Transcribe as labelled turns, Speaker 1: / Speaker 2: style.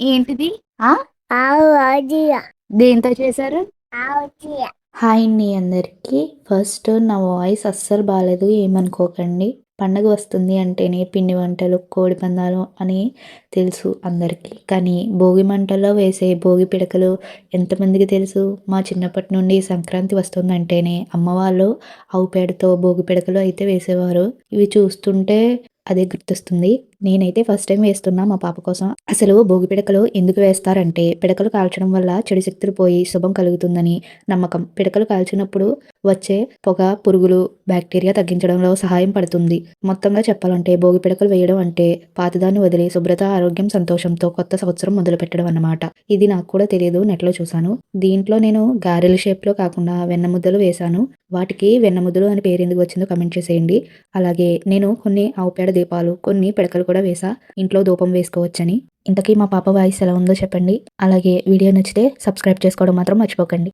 Speaker 1: ఏంటిది? ఆ? దేంతో చేశారు?
Speaker 2: హాయ్ అండి అందరికీ. ఫస్ట్ నా వాయిస్ అస్సలు బాగాలేదు ఏమనుకోకండి. పండగ వస్తుంది అంటేనే పిండి వంటలు కోడి పందాలు అని తెలుసు అందరికీ. కానీ భోగి మంటల్లో వేసే భోగి పిడకలు ఎంతమందికి తెలుసు? మా చిన్నప్పటి నుండి సంక్రాంతి వస్తుందంటేనే అమ్మ వాళ్ళు ఆవు పేడతో భోగి పిడకలు అయితే వేసేవారు. ఇవి చూస్తుంటే అదే గుర్తొస్తుంది. నేనైతే ఫస్ట్ టైం వేస్తున్నా మా పాప కోసం. అసలు భోగి పిడకలు ఎందుకు వేస్తారంటే పిడకలు కాల్చడం వల్ల చెడు శక్తులు పోయి శుభం కలుగుతుందని నమ్మకం. పిడకలు కాల్చినప్పుడు వచ్చే పొగ పురుగులు బ్యాక్టీరియా తగ్గించడంలో సహాయం పడుతుంది. మొత్తంగా చెప్పాలంటే భోగి పిడకలు వేయడం అంటే పాతదాన్ని వదిలి శుభ్రత ఆరోగ్యం సంతోషంతో కొత్త సంవత్సరం మొదలు పెట్టడం అన్నమాట. ఇది నాకు కూడా తెలియదు నెట్లో చూశాను. దీంట్లో నేను గారెల షేప్లో కాకుండా వెన్న ముద్దలు వేశాను. వాటికి వెన్నముద్దులు అని పేరు ఎందుకు వచ్చిందో కమెంట్ చేసేయండి. అలాగే నేను కొన్ని ఆవు పేడ దీపాలు కొన్ని పిడకలు కూడా వేసా. ఇంట్లో ధూపం వేసుకోవచ్చని. ఇంతకీ మా పాప వాయిస్ ఎలా ఉందో చెప్పండి. అలాగే వీడియో నచ్చితే సబ్స్క్రైబ్ చేసుకోవడం మాత్రం మర్చిపోకండి.